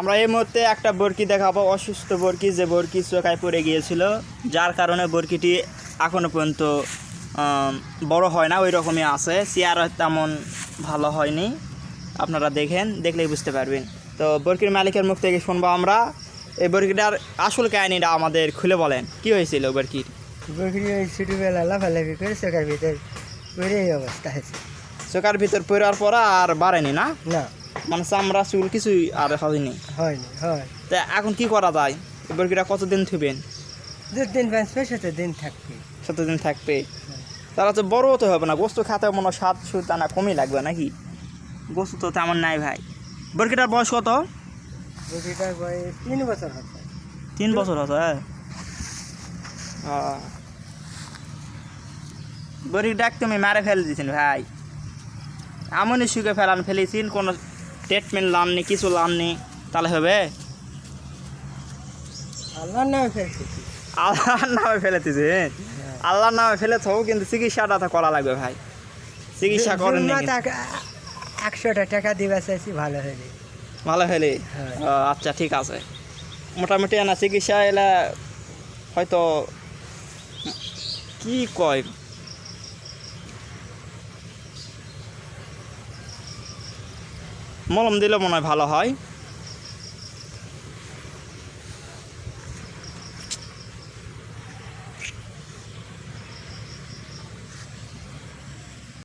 আমরা এই মুহূর্তে একটা বরকি দেখাবো অসুস্থ বরকি যে বরকি চোখায় পড়ে গিয়েছিল। যার কারণে বরকিটি এখনও পর্যন্ত বড় হয় না ওই রকমই আছে চেয়ার তেমন ভালো হয়নি। আপনারা দেখেন দেখলেই বুঝতে পারবেন। তো বরকির মালিকের মুখ থেকে শুনব আমরা। এই বরকিটার আসল কাহিনিটা আমাদের খুলে বলেন। কি হয়েছিল বরকির? বকরি ওই ছোটোবেলা লাফালাফি করে চোখের ভিতর পরে অবস্থা হয়েছে। চোখার ভিতর পড়ার পর আর বাড়েনি না? না। মানে চামড়া চুল কিছুই আর হয়নি হয়নি হয় তা এখন কি করা যায়? এই বরকিটা কতদিন থুবেন দিন পাঁচ পয়সাতে দিন থাকবে। কতদিন থাকবে। তারা তো বড় হতে হবে না গোস্ত খাতে মনে হয় স্বাদ সুদ আনা কমই লাগবে নাকি? গোস্ত তো তেমন নাই ভাই। বরকিটার বয়স কত? বকরিটার বয়স তিন বছর হচ্ছে তিন বছর আছে বরকিটা তুমি মারে ফেলে দিয়েছেন ভাই। এমনই শুকে ফেলান ফেলেছেন কোনো ট্রিটমেন্ট লাননি কিছু লাননি তাহলে হবে? আল্লাহর নামে ফেলছি আল্লাহর নামে ফেলে দিয়েছেন আল্লাহর নামে ফেলে থাকো কিন্তু চিকিৎসাটা তো করা লাগবে ভাই। চিকিৎসা করেন একশোটা টাকা দিবা চাইছি ভালো হয়ে ভালো হলে হ্যাঁ। আচ্ছা ঠিক আছে। মোটামুটি না চিকিৎসা এলা হয়তো কি কয়? মলম দিলে মনে হয় ভালো হয়।